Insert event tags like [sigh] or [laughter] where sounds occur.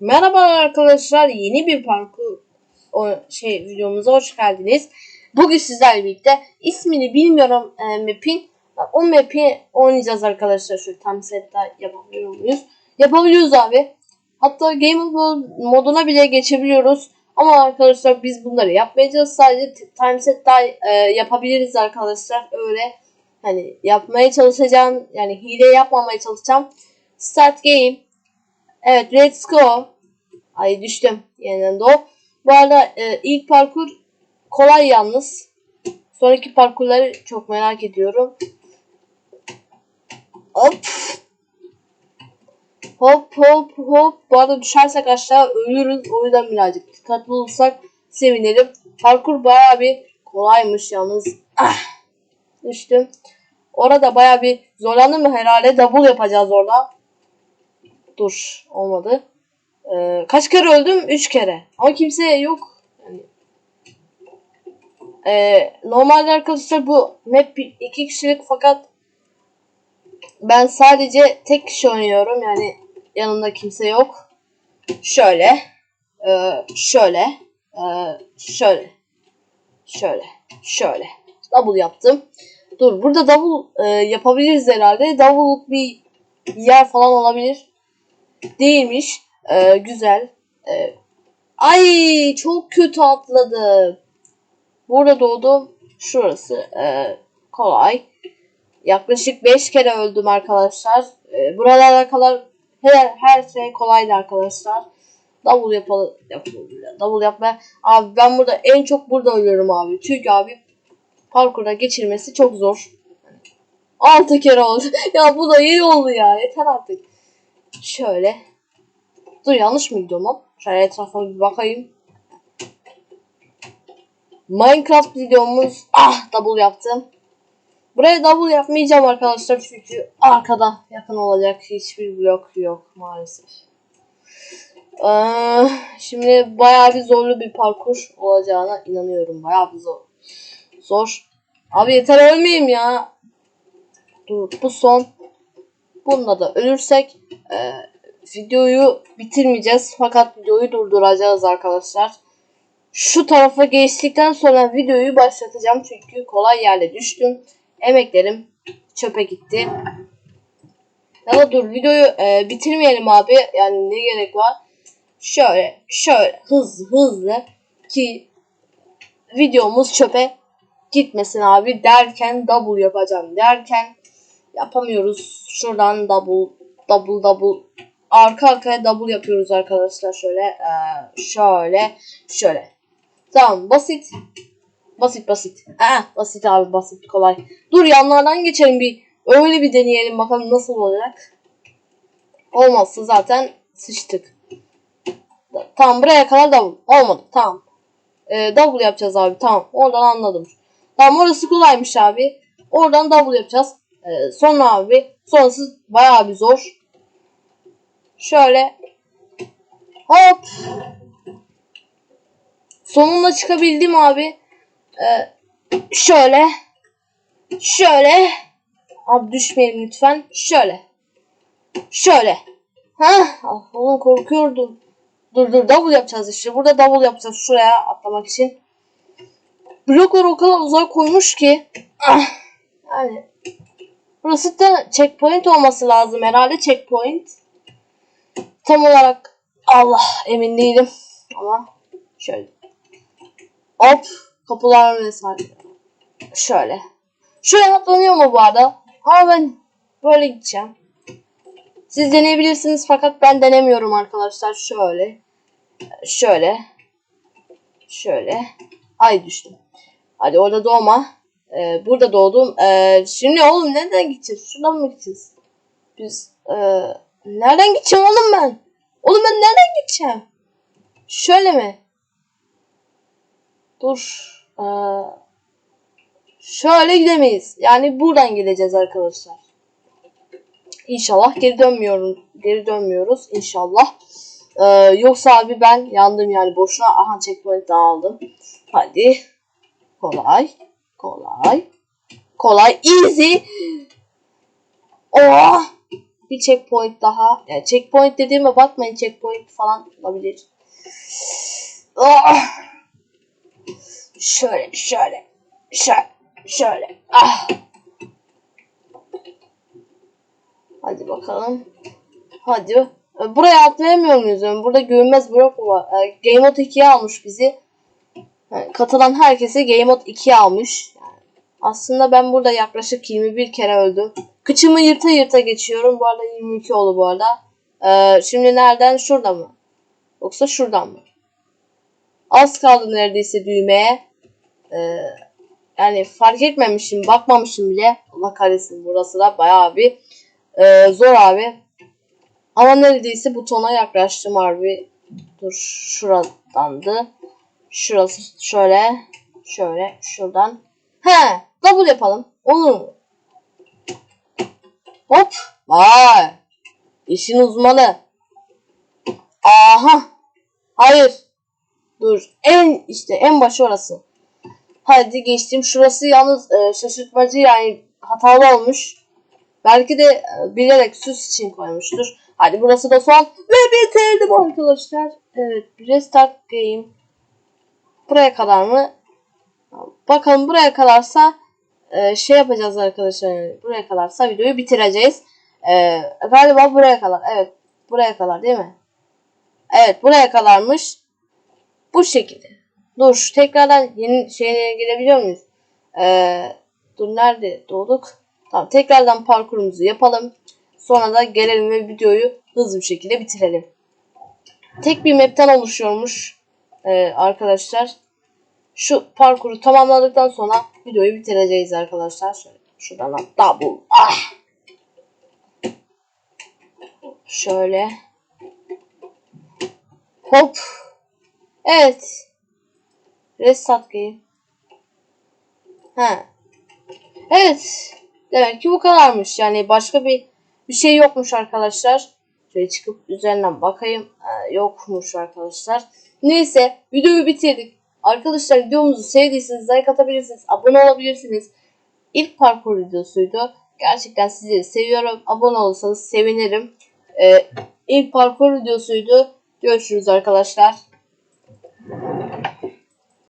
Merhaba arkadaşlar yeni bir parkur o şey videomuza hoş geldiniz. Bugün sizlerle birlikte ismini bilmiyorum e, map'in o map'i oynayacağız arkadaşlar şu tam sette yapabiliyor muyuz? Yapabiliyoruz abi. Hatta Game moduna bile geçebiliyoruz. Ama arkadaşlar biz bunları yapmayacağız. Sadece time set e, yapabiliriz arkadaşlar. Öyle hani yapmaya çalışacağım. Yani hile yapmamaya çalışacağım. Start game. Evet let's go. Ay düştüm yeniden de o. Bu arada e, ilk parkur kolay yalnız. Sonraki parkurları çok merak ediyorum. Hop. Hop hop hop. Bu arada düşersek aşağı ölürüz. O yüzden birazcık dikkatli olursak sevinirim. Parkur bayağı bir kolaymış yalnız. Ah. Düştüm. Orada bayağı bir zorlandım herhalde double yapacağız orada. Dur olmadı. Ee, kaç kere öldüm? 3 kere. Ama kimse yok. Yani, ee, normalde arkadaşlar bu map 2 kişilik fakat ben sadece tek kişi oynuyorum. Yani yanımda kimse yok. Şöyle. ee, şöyle. ee, şöyle. Şöyle. Şöyle. Double yaptım. Dur burada double ee, yapabiliriz herhalde. Double bir yer falan olabilir. Değilmiş. Ee, güzel. Ee, ay çok kötü atladım. Burada doğdum. Şurası. Ee, kolay. Yaklaşık 5 kere öldüm arkadaşlar. Ee, buralara kadar her, her şey kolaydı arkadaşlar. Double yapalım. Double yapma. Abi ben burada en çok burada ölüyorum abi. Çünkü abi parkurda geçirmesi çok zor. 6 kere oldu. [laughs] ya bu da iyi oldu ya. Yeter artık. Şöyle. Dur yanlış mı gidiyorum lan? Şöyle etrafa bir bakayım. Minecraft videomuz ah double yaptım. Buraya double yapmayacağım arkadaşlar çünkü arkada yakın olacak hiçbir blok yok maalesef. Ee, şimdi bayağı bir zorlu bir parkur olacağına inanıyorum. Bayağı bir zor. Zor. Abi yeter ölmeyeyim ya. Dur bu son. Bunda da ölürsek e, videoyu bitirmeyeceğiz fakat videoyu durduracağız arkadaşlar. Şu tarafa geçtikten sonra videoyu başlatacağım çünkü kolay yerde düştüm. Emeklerim çöpe gitti. Ya da dur videoyu e, bitirmeyelim abi. Yani ne gerek var? Şöyle şöyle hızlı hızlı ki videomuz çöpe gitmesin abi derken double yapacağım derken yapamıyoruz. Şuradan double double double arka arkaya double yapıyoruz arkadaşlar. Şöyle ee, şöyle şöyle. Tamam basit. Basit basit. Aa, basit abi basit kolay. Dur yanlardan geçelim bir. Öyle bir deneyelim bakalım nasıl olacak. Olmazsa zaten sıçtık. Tamam buraya kadar double. Olmadı tamam. Ee, double yapacağız abi tamam. Oradan anladım. Tamam orası kolaymış abi. Oradan double yapacağız. Ee, sonra abi sonrası bayağı bir zor Şöyle. Hop. Sonunda çıkabildim abi. Ee, şöyle. Şöyle. Abi düşmeyelim lütfen. Şöyle. Şöyle. Ha, ah, oğlum korkuyordum. Dur dur double yapacağız işte. Burada double yapacağız şuraya atlamak için. Bloklar o kadar uzak koymuş ki. Ah, yani. Burası da checkpoint olması lazım herhalde checkpoint. Tam olarak Allah emin değilim. Ama şöyle. Hop kapılar vesaire. Şöyle. Şuraya atlanıyor mu bu arada? Ama ben böyle gideceğim. Siz deneyebilirsiniz fakat ben denemiyorum arkadaşlar. Şöyle. Şöyle. Şöyle. Ay düştüm. Hadi orada doğma. Ee, burada doğdum. Ee, şimdi oğlum nereden gideceğiz? Şuradan mı gideceğiz? Biz ee, Nereden gideceğim oğlum ben? Oğlum ben nereden gideceğim? Şöyle mi? Dur. Ee, şöyle gidemeyiz. Yani buradan gideceğiz arkadaşlar. İnşallah geri dönmüyorum. Geri dönmüyoruz inşallah. Ee, yoksa abi ben yandım yani boşuna. Aha checkpoint daha. Hadi. Kolay. Kolay. Kolay. Easy. Oh. Bir checkpoint daha. Yani checkpoint dediğime bakmayın checkpoint falan olabilir. Ah! Şöyle şöyle şöyle şöyle. Ah! Hadi bakalım. Hadi. E, Buraya atlayamıyor muyuz? Yani burada görünmez blok var? E, Game Mode 2'ye almış bizi. Yani katılan herkese Game Mode 2'ye almış. Aslında ben burada yaklaşık 21 kere öldüm. Kıçımı yırta yırta geçiyorum. Bu arada 22 oldu bu arada. E, şimdi nereden? Şurada mı? Yoksa şuradan mı? Az kaldı neredeyse düğmeye. E, yani fark etmemişim, bakmamışım bile. Allah kahretsin burası da bayağı bir e, zor abi. Ama neredeyse butona yaklaştım harbi. Dur şuradandı. Şurası şöyle. Şöyle şuradan. He double yapalım. Olur mu? Hop. Vay. İşin uzmanı. Aha. Hayır. Dur. En işte en başı orası. Hadi geçtim. Şurası yalnız e, şaşırtmacı yani hatalı olmuş. Belki de e, bilerek süs için koymuştur. Hadi burası da son. Ve bitirdim arkadaşlar. Evet. Restart game. Buraya kadar mı? Bakalım buraya kadarsa e, şey yapacağız arkadaşlar. Buraya kadarsa videoyu bitireceğiz. E, galiba buraya kadar. Evet. Buraya kadar değil mi? Evet. Buraya kadarmış. Bu şekilde. Dur. Tekrardan yeni şeye gelebiliyor muyuz? E, dur nerede doğduk? Tamam. Tekrardan parkurumuzu yapalım. Sonra da gelelim ve videoyu hızlı bir şekilde bitirelim. Tek bir map'ten oluşuyormuş e, arkadaşlar. Şu parkuru tamamladıktan sonra videoyu bitireceğiz arkadaşlar. Şöyle şuradan da double. Ah! Şöyle. Hop. Evet. Restart game. Ha. Evet. Demek ki bu kadarmış. Yani başka bir bir şey yokmuş arkadaşlar. Şöyle çıkıp üzerinden bakayım. Ee, yokmuş arkadaşlar. Neyse videoyu bitirdik. Arkadaşlar videomuzu sevdiyseniz like atabilirsiniz. Abone olabilirsiniz. İlk parkur videosuydu. Gerçekten sizi seviyorum. Abone olursanız sevinirim. Ee, ilk parkur videosuydu. Görüşürüz arkadaşlar.